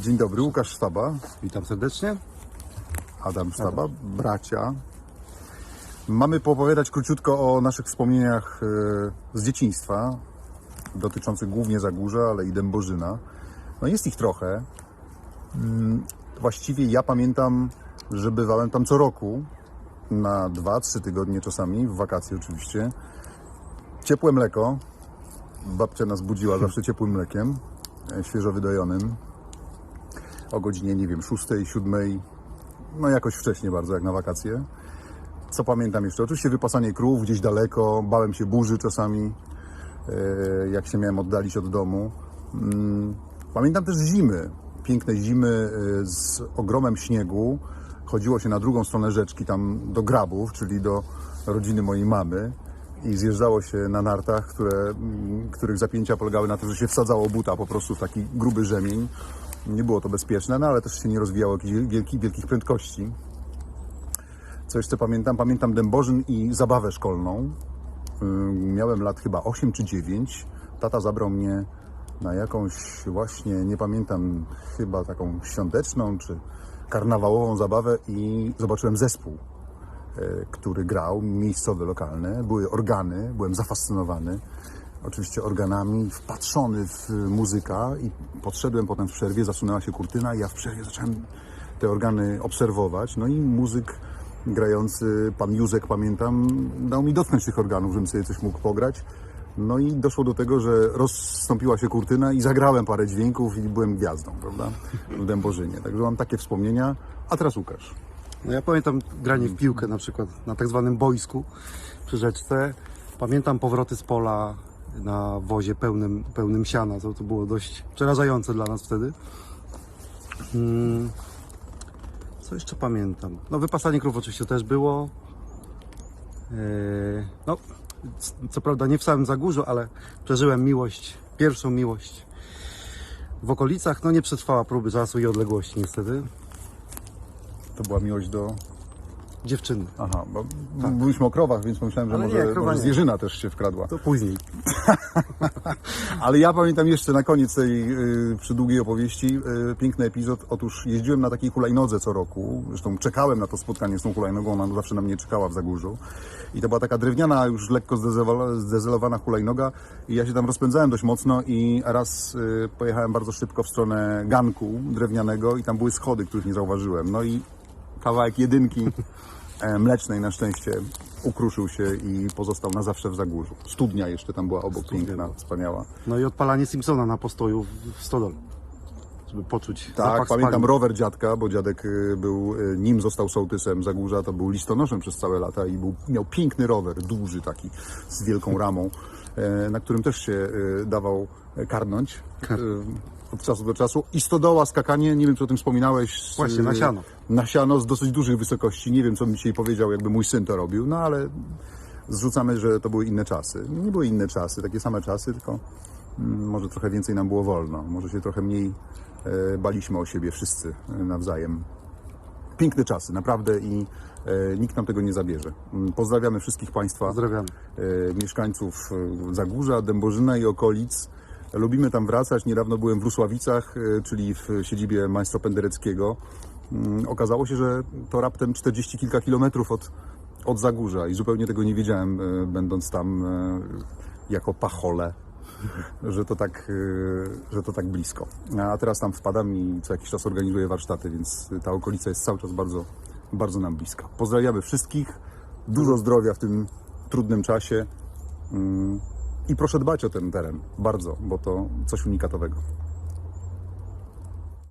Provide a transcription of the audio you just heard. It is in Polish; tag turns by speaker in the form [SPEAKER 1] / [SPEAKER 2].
[SPEAKER 1] Dzień dobry, Łukasz Sztaba,
[SPEAKER 2] Witam serdecznie.
[SPEAKER 1] Adam Sztaba, bracia. Mamy poopowiadać króciutko o naszych wspomnieniach e, z dzieciństwa, dotyczących głównie Zagórza, ale i Dębożyna. No jest ich trochę. Mm, Właściwie ja pamiętam, że bywałem tam co roku, na dwa, trzy tygodnie czasami, w wakacje oczywiście. Ciepłe mleko. Babcia nas budziła zawsze ciepłym mlekiem, e, świeżo wydojonym. O godzinie, nie wiem, 6, 7, no jakoś wcześnie bardzo, jak na wakacje. Co pamiętam jeszcze? Oczywiście wypasanie krów gdzieś daleko, bałem się burzy czasami, e, jak się miałem oddalić od domu. Mm, Pamiętam też zimy, piękne zimy e, z ogromem śniegu. Chodziło się na drugą stronę rzeczki, tam do grabów, czyli do rodziny mojej mamy i zjeżdżało się na nartach, które, mm, których zapięcia polegały na tym, że się wsadzało buta po prostu w taki gruby rzemień. Nie było to bezpieczne, no ale też się nie rozwijało jakichś wielkich, wielkich prędkości. Co jeszcze pamiętam? Pamiętam Dębożyn i zabawę szkolną. Miałem lat chyba 8 czy 9. Tata zabrał mnie na jakąś właśnie, nie pamiętam, chyba taką świąteczną czy karnawałową zabawę i zobaczyłem zespół, e, który grał, miejscowy, lokalny. Były organy, byłem zafascynowany oczywiście organami, wpatrzony w muzyka i podszedłem potem w przerwie, zasunęła się kurtyna i ja w przerwie zacząłem te organy obserwować. No i muzyk grający, pan Józek pamiętam, dał mi dotknąć tych organów, żebym sobie coś mógł pograć. No i doszło do tego, że rozstąpiła się kurtyna i zagrałem parę dźwięków i byłem gwiazdą, prawda, w Dębożynie. Także mam takie wspomnienia. A teraz Łukasz.
[SPEAKER 2] No ja pamiętam granie w piłkę na przykład na tak zwanym boisku przy rzeczce. Pamiętam powroty z pola na wozie pełnym, pełnym siana. To, to było dość przerażające dla nas wtedy. Hmm. Co jeszcze pamiętam? No wypasanie krów oczywiście też było. Eee, no, co prawda nie w samym Zagórzu, ale przeżyłem miłość, pierwszą miłość w okolicach. No nie przetrwała próby czasu i odległości niestety.
[SPEAKER 1] To była miłość do...
[SPEAKER 2] Dziewczyny.
[SPEAKER 1] Aha, bo byliśmy o krowach, więc pomyślałem, że
[SPEAKER 2] Ale
[SPEAKER 1] może,
[SPEAKER 2] nie, krowa
[SPEAKER 1] może
[SPEAKER 2] nie.
[SPEAKER 1] zwierzyna też się wkradła.
[SPEAKER 2] To później.
[SPEAKER 1] Ale ja pamiętam jeszcze na koniec tej y, przydługiej opowieści y, piękny epizod. Otóż jeździłem na takiej hulajnodze co roku. Zresztą czekałem na to spotkanie z tą hulajnogą. Ona zawsze na mnie czekała w Zagórzu. I to była taka drewniana, już lekko zdezelowa- zdezelowana hulajnoga. I ja się tam rozpędzałem dość mocno i raz y, pojechałem bardzo szybko w stronę ganku drewnianego i tam były schody, których nie zauważyłem. No i kawałek jedynki e, mlecznej na szczęście ukruszył się i pozostał na zawsze w Zagórzu. Studnia jeszcze tam była obok, piękna, wspaniała.
[SPEAKER 2] No i odpalanie Simpsona na postoju w- stodole. Żeby poczuć
[SPEAKER 1] Tak, pamiętam
[SPEAKER 2] spalin.
[SPEAKER 1] rower dziadka, bo dziadek y, był, y, nim został sołtysem Zagórza, to był listonoszem przez całe lata i był, miał piękny rower, duży taki, z wielką ramą, e, na którym też się y, dawał karnąć y, od czasu do czasu. I stodoła, skakanie, nie wiem, czy o tym wspominałeś. z-
[SPEAKER 2] Właśnie, na siano.
[SPEAKER 1] Na siano z dosyć dużych wysokości. Nie wiem, co mi dzisiaj powiedział, jakby mój syn to robił, no ale zrzucamy, że to były inne czasy. Nie były inne czasy, takie same czasy, tylko mm, może trochę więcej nam było wolno. Może się trochę mniej e, baliśmy o siebie wszyscy e, nawzajem. Piękne czasy, naprawdę i e, nikt nam tego nie zabierze. Mm, Pozdrawiamy wszystkich Państwa,
[SPEAKER 2] Pozdrawiamy.
[SPEAKER 1] mieszkańców Zagórza, Dębożyna i okolic. Lubimy tam wracać. Niedawno byłem w Rusławicach, e, czyli w siedzibie majstra Pendereckiego. Mm, Okazało się, że to raptem 40 kilka kilometrów od, od Zagórza i zupełnie tego nie wiedziałem, e, będąc tam e, jako pachole, że to tak, że to tak blisko. A teraz tam wpadam i co jakiś czas organizuję warsztaty, więc ta okolica jest cały czas bardzo, bardzo nam bliska. Pozdrawiamy wszystkich, dużo zdrowia w tym trudnym czasie mm, i proszę dbać o ten teren bardzo, bo to coś unikatowego.